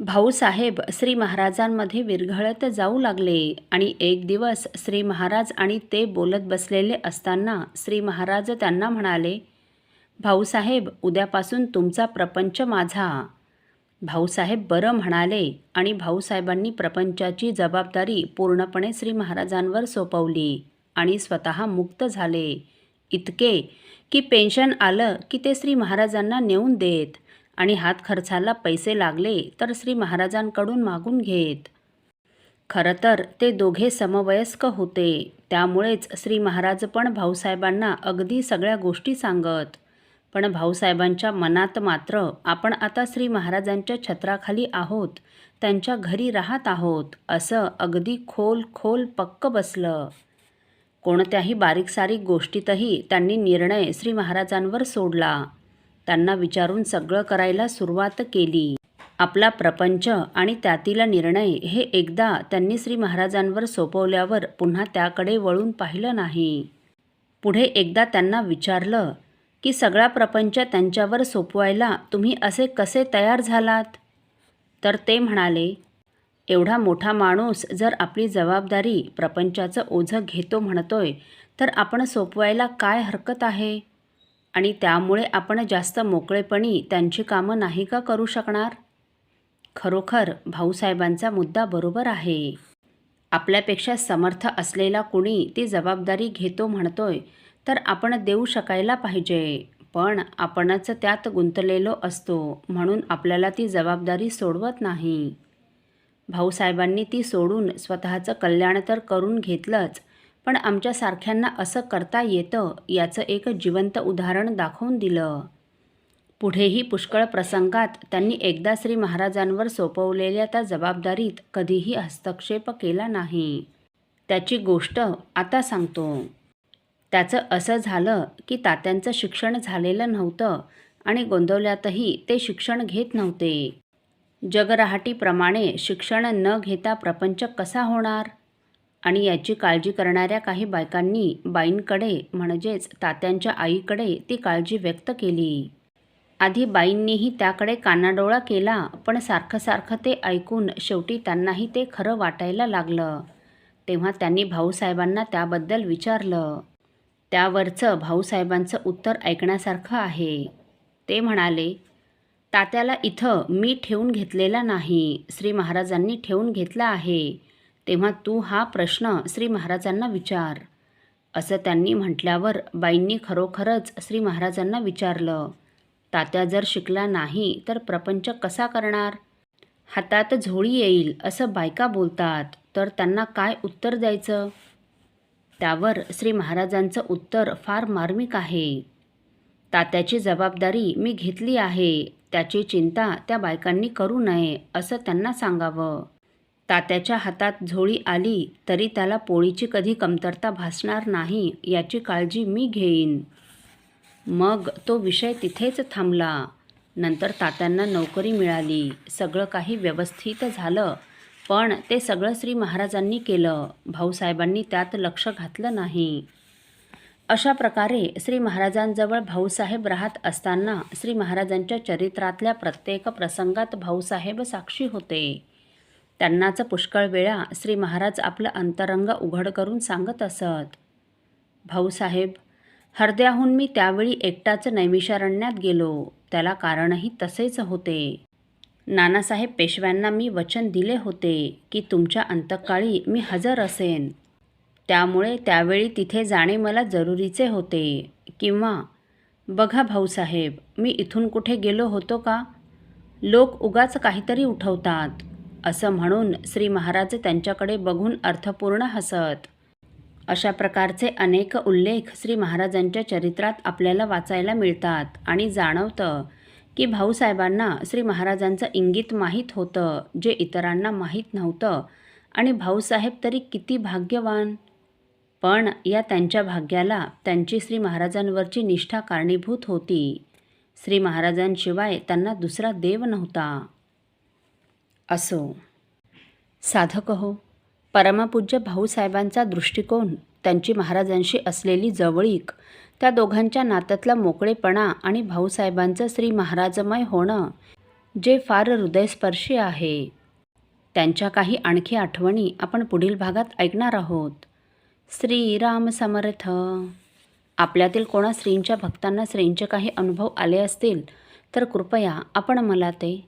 भाऊसाहेब श्री महाराजांमध्ये विरघळत जाऊ लागले आणि एक दिवस श्री महाराज आणि ते बोलत बसलेले असताना श्री महाराज त्यांना म्हणाले भाऊसाहेब उद्यापासून तुमचा प्रपंच माझा. भाऊसाहेब बरं म्हणाले आणि भाऊसाहेबांनी प्रपंचाची जबाबदारी पूर्णपणे श्री महाराजांवर सोपवली आणि स्वतः मुक्त झाले. इतके की पेन्शन आलं की ते श्री महाराजांना नेऊन देत. आणि हात खर्चाला पैसे लागले तर श्री महाराजांकडून मागून घेत. खरं तर ते दोघे समवयस्क होते. त्यामुळेच श्री महाराज पण भाऊसाहेबांना अगदी सगळ्या गोष्टी सांगत. पण भाऊसाहेबांच्या मनात मात्र आपण आता श्री महाराजांच्या छत्राखाली आहोत. त्यांच्या घरी राहत आहोत. असं अगदी खोल खोल पक्क बसलं. कोणत्याही बारीकसारीक गोष्टीतही त्यांनी निर्णय श्री महाराजांवर सोडला. त्यांना विचारून सगळं करायला सुरुवात केली. आपला प्रपंच आणि त्यातील निर्णय हे एकदा त्यांनी श्री महाराजांवर सोपवल्यावर पुन्हा त्याकडे वळून पाहिलं नाही. पुढे एकदा त्यांना विचारलं की सगळा प्रपंच त्यांच्यावर सोपवायला तुम्ही असे कसे तयार झालात? तर ते म्हणाले एवढा मोठा माणूस जर आपली जबाबदारी प्रपंचाचं ओझं घेतो म्हणतोय तर आपण सोपवायला काय हरकत आहे? आणि त्यामुळे आपण जास्त मोकळेपणी त्यांची कामं नाही का करू शकणार? खरोखर भाऊसाहेबांचा मुद्दा बरोबर आहे. आपल्यापेक्षा समर्थ असलेला कुणी ती जबाबदारी घेतो म्हणतोय तर आपण देऊ शकायला पाहिजे. पण आपणच त्यात गुंतलेलो असतो म्हणून आपल्याला ती जबाबदारी सोडवत नाही. भाऊसाहेबांनी ती सोडून स्वतःचं कल्याण तर करून घेतलंच पण आमच्यासारख्यांना असं करता येतं याचं एक जिवंत उदाहरण दाखवून दिलं. पुढेही पुष्कळ प्रसंगात त्यांनी एकदा श्री महाराजांवर सोपवलेल्या त्या जबाबदारीत कधीही हस्तक्षेप केला नाही. त्याची गोष्ट आता सांगतो. त्याचं असं झालं की तात्यांचं शिक्षण झालेलं नव्हतं आणि गोंदवल्यातही ते शिक्षण घेत नव्हते. जगरहाटीप्रमाणे शिक्षण न घेता प्रपंच कसा होणार? आणि याची काळजी करणाऱ्या काही बायकांनी बाईंकडे म्हणजेच तात्यांच्या आईकडे ती काळजी व्यक्त केली. आधी बाईंनीही त्याकडे कानाडोळा केला पण सारखं सारखं ते ऐकून शेवटी त्यांनाही ते खरं वाटायला लागलं. तेव्हा त्यांनी भाऊसाहेबांना त्याबद्दल विचारलं. त्यावरचं भाऊसाहेबांचं उत्तर ऐकण्यासारखं आहे. ते म्हणाले तात्याला इथं मी ठेवून घेतलेला नाही. श्री महाराजांनी ठेवून घेतला आहे. तेव्हा तू हा प्रश्न श्री महाराजांना विचार. असं त्यांनी म्हटल्यावर बाईंनी खरोखरच श्री महाराजांना विचारलं तात्या जर शिकला नाही तर प्रपंच कसा करणार? हातात झोळी येईल असं बायका बोलतात तर त्यांना काय उत्तर द्यायचं? त्यावर श्री महाराजांचं उत्तर फार मार्मिक आहे. तात्याची जबाबदारी मी घेतली आहे त्याची चिंता त्या बायकांनी करू नये असं त्यांना सांगावं. तात्याच्या हातात झोळी आली तरी त्याला पोळीची कधी कमतरता भासणार नाही याची काळजी मी घेईन. मग तो विषय तिथेच थांबला. नंतर तात्यांना नोकरी मिळाली. सगळं काही व्यवस्थित झालं. पण ते सगळं श्री महाराजांनी केलं. भाऊसाहेबांनी त्यात लक्ष घातलं नाही. अशा प्रकारे श्री महाराजांजवळ भाऊसाहेब राहत असताना श्री महाराजांच्या चरित्रातल्या प्रत्येक प्रसंगात भाऊसाहेब साक्षी होते. त्यांनाच पुष्कळ वेळा श्री महाराज आपलं अंतरंग उघड करून सांगत असत. भाऊसाहेब हरद्याहून मी त्यावेळी एकटाच नैमिषारण्यात गेलो. त्याला कारणही तसेच होते. नानासाहेब पेशव्यांना मी वचन दिले होते की तुमच्या अंतकाळी मी हजर असेन. त्यामुळे त्यावेळी तिथे जाणे मला जरुरीचे होते. किंवा बघा भाऊसाहेब मी इथून कुठे गेलो होतो का? लोक उगाच काहीतरी उठवतात. असं म्हणून श्री महाराज त्यांच्याकडे बघून अर्थपूर्ण हसत. अशा प्रकारचे अनेक उल्लेख श्री महाराजांच्या चरित्रात आपल्याला वाचायला मिळतात आणि जाणवतं की भाऊसाहेबांना श्री महाराजांचं इंगित माहीत होतं जे इतरांना माहीत नव्हतं. आणि भाऊसाहेब तरी किती भाग्यवान! पण या त्यांच्या भाग्याला त्यांची श्री महाराजांवरची निष्ठा कारणीभूत होती. श्री महाराजांशिवाय त्यांना दुसरा देव नव्हता. असो. साधक हो. परमपूज्य भाऊसाहेबांचा दृष्टिकोन त्यांची महाराजांशी असलेली जवळीक त्या दोघांच्या नात्यातला मोकळेपणा आणि भाऊसाहेबांचं श्री महाराजमय होणं जे फार हृदयस्पर्शी आहे. त्यांच्या काही आणखी आठवणी आपण पुढील भागात ऐकणार आहोत. श्रीराम समर्थ. आपल्यातील कोणा श्रींच्या भक्तांना श्रींचे काही अनुभव आले असतील तर कृपया आपण मला ते